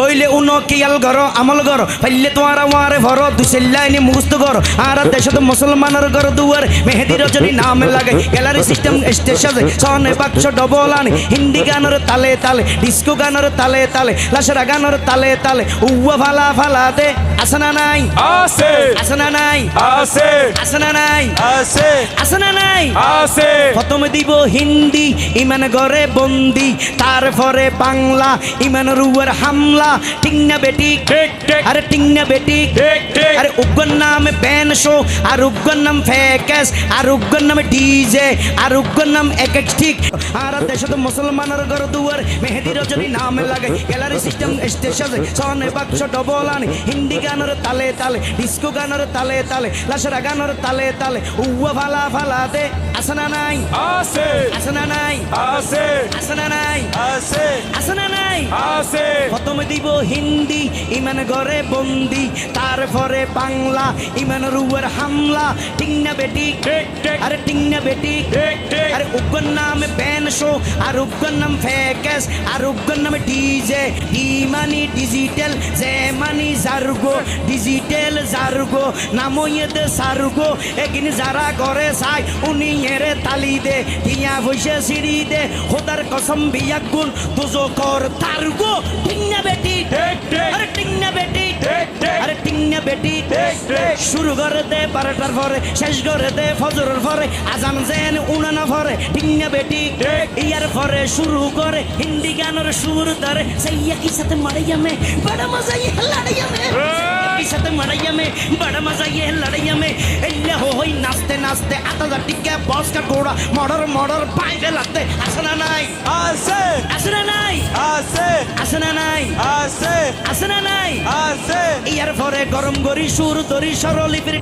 তৈলে উনো কিয়াল ঘর আমল ঘর। পাইলে তোমার আমার ভর দুসেল্লাইনি মুখস্থ ঘর। আর দেশত মুসলমানের ঘর দুয়ার মেহেদি রজনী নাম লাগে। গ্যালারি সিস্টেম স্টেশন সনে বাক্স ডবল আনি। হিন্দি গানের তালে তালে ডিস্কো গানের তালে তালে লাসরা গানের তালে তালে। উয়া ফালা ফালা দে আসনা নাই? আছে। আসনা নাই? আছে। আসনা নাই? আছে। আসনা নাই? আছে। প্রথমে দিব হিন্দি ইমান ঘরে বন্দি। তারপরে বাংলা ইমান রুয়ার হামলা। ঠিক না বেটি। আরে ঠিক না বেটি। আরে উগ্গর নাম ব্যান শো আর উগ্গর নাম ফেকেস আর উগ্গর নাম ডিজে আর উগ্গর নাম এক এক ঠিক আর দেশত মুসলমানের ঘর দুয়ার মেহেদি রজনী নাম লাগে। গ্যালারি সিস্টেম স্টেশন সনে বাক্স ডবল আনি। হিন্দি গানের তালে তালে ডিস্কো গানের তালে তালে লাসরা গানের তালে তালে। উয়া ফালা ফালা দে আসনা নাই? আছে আসনা নাই? আছে আসনা নাই? আছে আসনা নাই? আছে প্রথমে দিব হিন্দি ইমান ঘরে বন্দি তারপরে বাংলা ইমান রুয়ার হামলা। ঠিক না বেটি আরে ঠিক না বেটি। আরে উগ্গর নাম ব্যান শো আর উগ্গর নাম ফেকেস আর উগ্গর নাম DJ. D money digital J money জার্গো digital জার্গো নাম ইয়েতে সার্গো। এগিনি যারা করে চাই উনি এরে তালি দে টিয়া বসে সিঁড়ি দে। খোদার কসম বিয়া গুণ দুজো কর তার্গো। ঠিক না বেটি। শুরু করে দে বারোটার পরে শেষ করে দে ফজরের পরে আজান যেন উনানা পরে টিংনা বেটি। ইয়ার পরে শুরু করে হিন্দি গানের সুর ধরে সেই একই সাথে মারাইয়া মে বড় মজা ইয়ে লড়াইয়া মে একই সাথে মারাইয়া মে বড় মজা ইয়ে লড়াইয়া মে এল্লে হো হই নাচতে নাচতে আতা টিকা বস কা ঘোড়া মডর মডর বাইরে লাগতে আসনা নাই? আছে আসনা নাই? আছে আসনা নাই? আছে আসনা নাই? আছে পরে গরম গরি সুর দরি সরলিপির